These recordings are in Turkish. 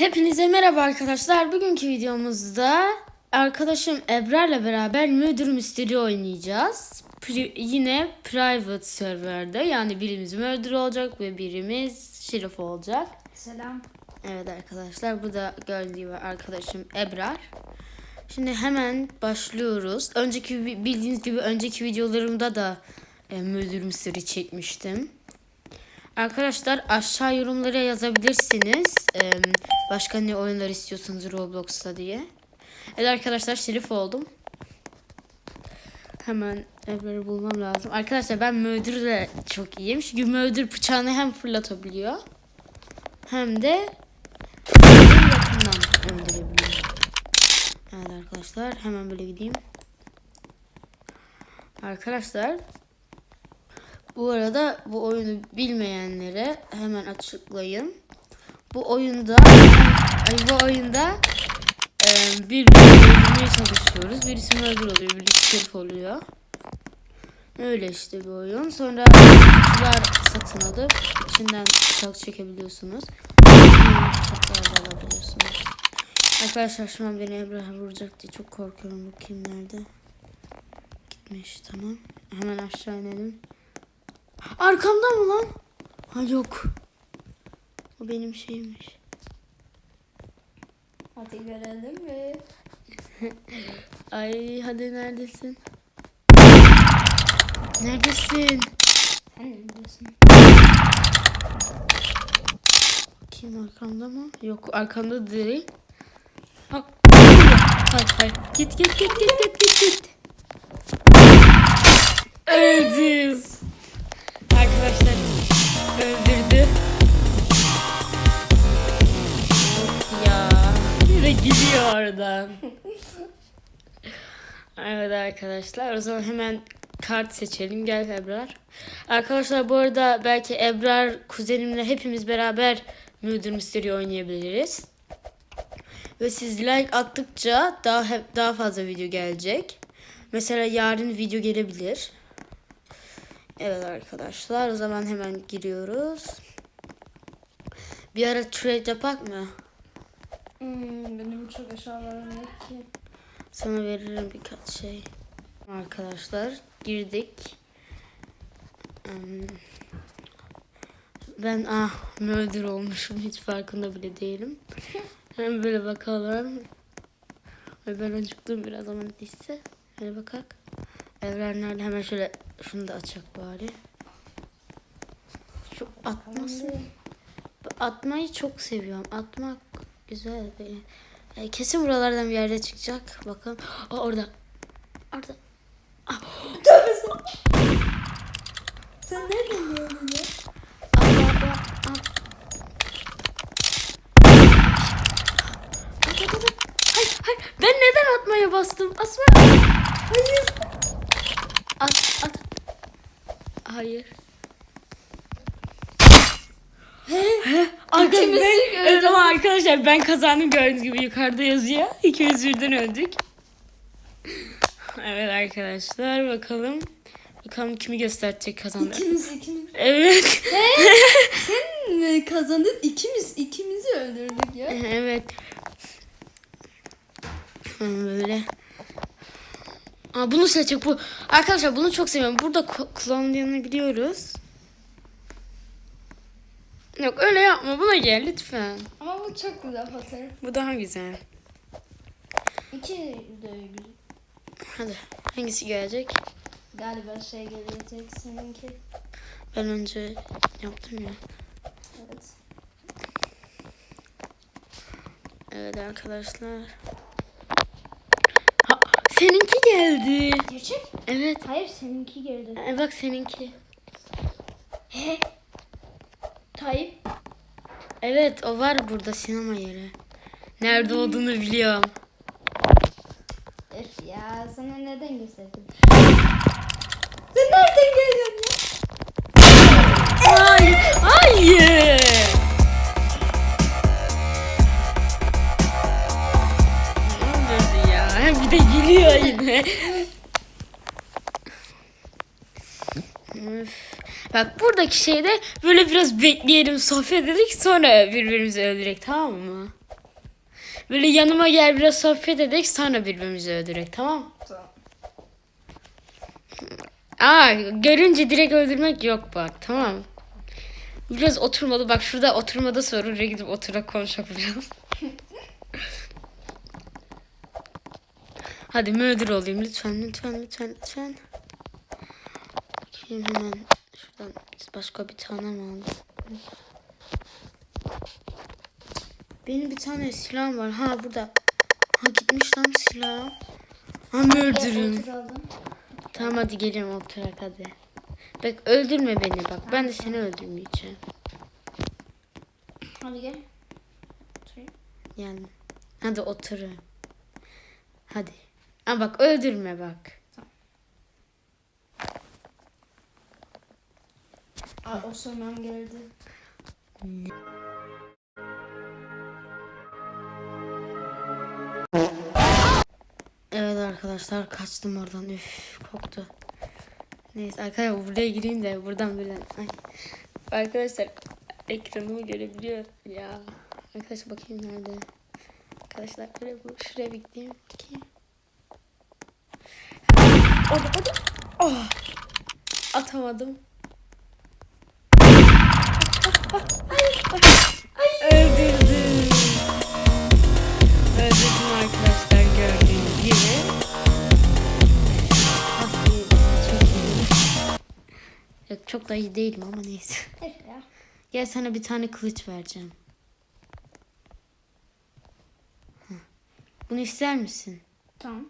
Hepinize merhaba arkadaşlar. Bugünkü videomuzda arkadaşım Ebrar'la beraber Murder Mystery oynayacağız. Pri- yine private serverde yani birimiz Murder olacak ve birimiz Şerif olacak. Selam. Evet arkadaşlar bu da gördüğü gibi arkadaşım Ebrar. Şimdi hemen başlıyoruz. Önceki bildiğiniz gibi önceki videolarımda da e, Murder Mystery çekmiştim. Arkadaşlar aşağı yorumlara yazabilirsiniz. E, başka ne oyunlar istiyorsanız Roblox'ta diye. Evet arkadaşlar şerif oldum. Hemen Ebrar'ı bulmam lazım. Arkadaşlar ben Murder'da çok iyiyim. Çünkü Murder bıçağını hem fırlatabiliyor. Hem de yakından öldürebiliyor. Evet arkadaşlar hemen böyle gideyim. Arkadaşlar bu arada bu oyunu bilmeyenlere hemen açıklayayım. Bu oyunda bu oyunda e, bir öldürmeye çalışıyoruz. Birisi öldür oluyor, birisi şerif oluyor. Öyle işte bir oyun. Sonra kutular satın alıp içinden bıçak çekebiliyorsunuz. Bıçaklar da alabiliyorsunuz. Arkadaşlar şu an beni Ebrahim vuracak diye çok korkuyorum. Bakayım nerede. Gitmiş tamam. Hemen aşağı inelim. Arkamda mı lan? Ha yok. O benim şeymiş. Hadi görelim mi? Ay hadi neredesin? Neredesin? Sen ne biliyorsun? Kim arkamda mı? Yok arkamda değil. Ha, hayır hayır. Git git git git git git git. Öldüm. Oradan. Evet arkadaşlar o zaman hemen kart seçelim. Gel Ebrar. Arkadaşlar bu arada belki Ebrar kuzenimle hepimiz beraber Murder Mystery oynayabiliriz. Ve siz like attıkça daha hep daha fazla video gelecek. Mesela yarın video gelebilir. Evet arkadaşlar o zaman hemen giriyoruz. Bir ara trade yapak mı? Hmm, benim çok eşyalarım yok ki. Sana veririm birkaç şey. Arkadaşlar girdik. Hmm. Ben ah murder olmuşum hiç farkında bile değilim. Hem böyle bakalım. Ben acıktım biraz ama neyse. Hadi bakak. Evren nerede? Hemen şöyle şunu da açak bari. Şu atması. Atmayı çok seviyorum. Atmak güzel böyle. E, kesin buralardan bir yerde çıkacak. Bakalım. Aa, orada. Orada. Sen nereden geldin ya? Hayır, hayır. Ben neden atmaya bastım? Asma. Hayır. At, at. Hayır. Arkadaşlar İkimiz ben, öldük. evet, ama arkadaşlar ben kazandım gördüğünüz gibi yukarıda yazıyor. İkimiz birden öldük. Evet arkadaşlar bakalım. Bakalım kimi gösterecek kazandı. İkimiz ikimiz. Evet. Sen mi kazandın? İkimiz ikimizi öldürdük ya. evet. Böyle. Aa, bunu seçecek bu. Arkadaşlar bunu çok seviyorum. Burada ko- klonlayabiliyoruz. Yok öyle yapma. Buna gel lütfen. Ama bu çok güzel fotoğraf. Bu daha güzel. İki de güzel. Hadi. Hangisi gelecek? Galiba şey gelecek seninki. Ben önce yaptım ya. Evet. Evet arkadaşlar. Ha, seninki geldi. Gerçek? Evet. Hayır seninki geldi. E, bak seninki. He. Tayyip. Evet o var burada sinema yeri. Nerede olduğunu biliyorum. Öf ya sana neden gösterdim? Sen nereden geliyorsun ya? Hayır. Hayır. Öldürdü ya. Bir de gülüyor yine. Üf. Bak buradaki şeyde böyle biraz bekleyelim, sohbet edelim sonra birbirimizi öldürek tamam mı? Böyle yanıma gel biraz sohbet edek sonra birbirimizi öldürek tamam? Tamam. Aa görünce direkt öldürmek yok bak tamam. Biraz oturmalı bak şurada oturmada sorun oraya gidip oturak konuşak biraz. Hadi müdür olayım lütfen lütfen lütfen lütfen. Hemen şuradan başka bir tane mi aldım? Benim bir tane silahım var. Ha burada. Ha gitmiş lan silahım. Ha müdürüm. Oturalım. Tamam hadi geliyorum oturak hadi. Bak öldürme beni bak. Ben de seni öldürmeyeceğim. Hadi gel. Oturayım. Yani. Hadi oturun. Hadi. Ama bak öldürme bak. Aa, o sormam geldi. Evet arkadaşlar kaçtım oradan. Üf koktu. Neyse arkadaşlar buraya gireyim de buradan böyle. Ay. Arkadaşlar ekranımı görebiliyor ya. Arkadaşlar bakayım nerede. Arkadaşlar böyle bu şuraya bir gideyim. Bakayım. Orada orada. Oh. Atamadım. Öldürdüm. Öldürdüm arkadaşlar gördüğünüz gibi. Çok iyi. Yok, çok da iyi değilim ama neyse. Gel sana bir tane kılıç vereceğim. Bunu ister misin? Tamam.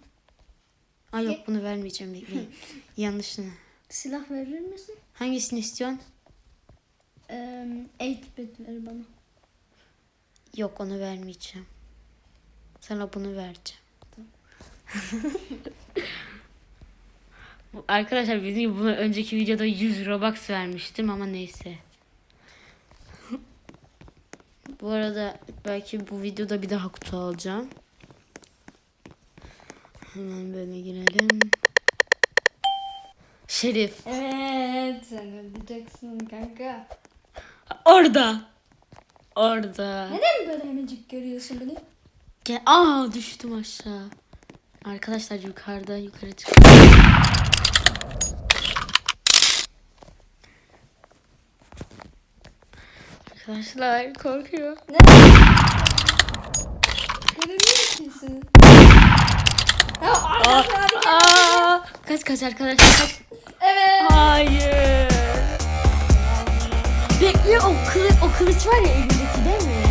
Ay yok bunu vermeyeceğim bekleyin. Yanlışını. Silah verir misin? Hangisini istiyorsun? Ee, 8-bit ver bana. Yok onu vermeyeceğim. Sana bunu vereceğim. Arkadaşlar bizim gibi buna önceki videoda 100 Robux vermiştim ama neyse. bu arada belki bu videoda bir daha kutu alacağım. Hemen böyle girelim. Şerif. Evet sen öldüreceksin kanka. Orada. Orada. Neden böyle hemencik görüyorsun beni? Gel. Aa düştüm aşağı. Arkadaşlar yukarıda yukarı çık. Arkadaşlar korkuyor. Ne? Göremiyor musun? Ya arkadaşlar. Aa, kaç kaç arkadaşlar kaç. Evet. Hayır. Bekle o kılıç, o kılıç var ya elindeki değil mi?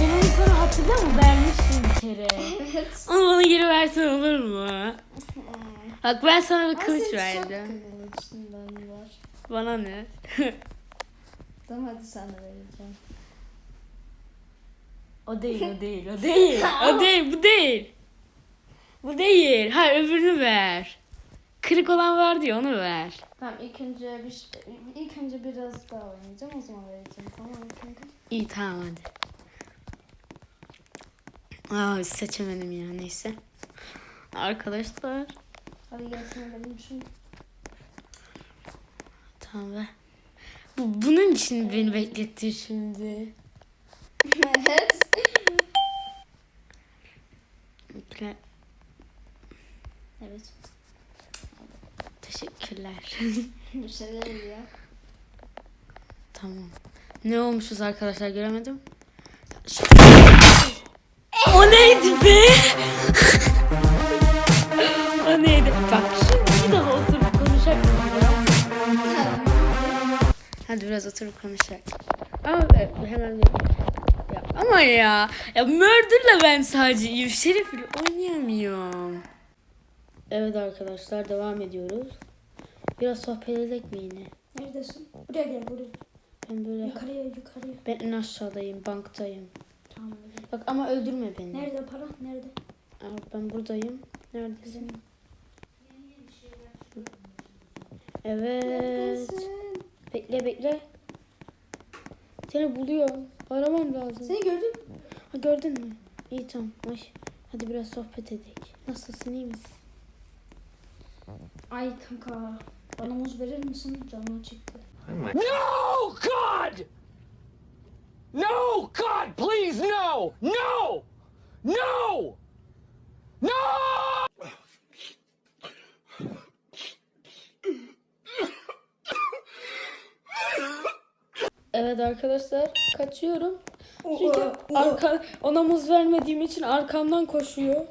Ben onu sana hatırlıyor musun? Vermiştim bir kere. Evet. Onu bana geri versen olur mu? Bak ben sana bir kılıç verdim. Kılıçından var. Bana ne? Tamam hadi sana vereceğim. o değil, o değil, o değil. o değil, bu değil. Bu değil. Ha öbürünü ver. Kırık olan var diyor onu ver. Tamam ilk önce bir ilk önce biraz daha oynayacağım o zaman vereceğim tamam mı kanka? İyi tamam hadi. Aa seçemedim ya neyse. Arkadaşlar. Hadi gel sana vereyim şunu. Tamam ver. Bu, bunun için beni bekletti şimdi. evet. Bekle. Evet. Teşekkürler. Bir şey değil ya. tamam. Ne olmuşuz arkadaşlar göremedim. o neydi be? o neydi? Bak şimdi daha oturup konuşak? Hadi biraz oturup konuşak. Ama hemen bir... Ya, ama ya. Ya Murder'la ben sadece. Şerif'le oynayamıyorum. Evet arkadaşlar devam ediyoruz. Biraz sohbet edelim mi yine? Neredesin? Buraya gel buraya. Ben böyle Yukarıya yukarıya. ben en aşağıdayım, banktayım. Tamam. Bak ama öldürme beni. Nerede para? Nerede? Aa, ben buradayım. Neredesin? Evet. Neredesin? Bekle bekle. Seni buluyorum. Aramam lazım. Seni gördüm. Ha, gördün mü? İyi tamam. Ay. Hadi biraz sohbet edelim. Nasılsın iyi misin? Ay kanka. Bana muz verir misin? Canım çıktı. No, God! No, God, please, no! No! No! No! Evet arkadaşlar kaçıyorum. Çünkü arka, ona muz vermediğim için arkamdan koşuyor.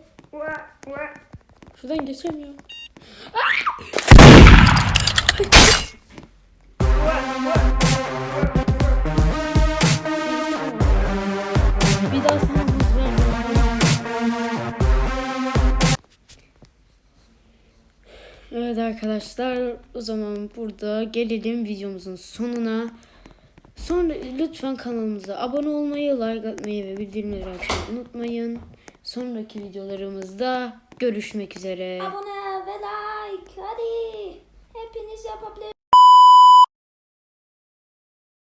Şuradan geçemiyorum. Evet arkadaşlar o zaman burada gelelim videomuzun sonuna. Sonra lütfen kanalımıza abone olmayı, like atmayı ve bildirimleri açmayı unutmayın. Sonraki videolarımızda görüşmek üzere. Abone ve like iniciar pra.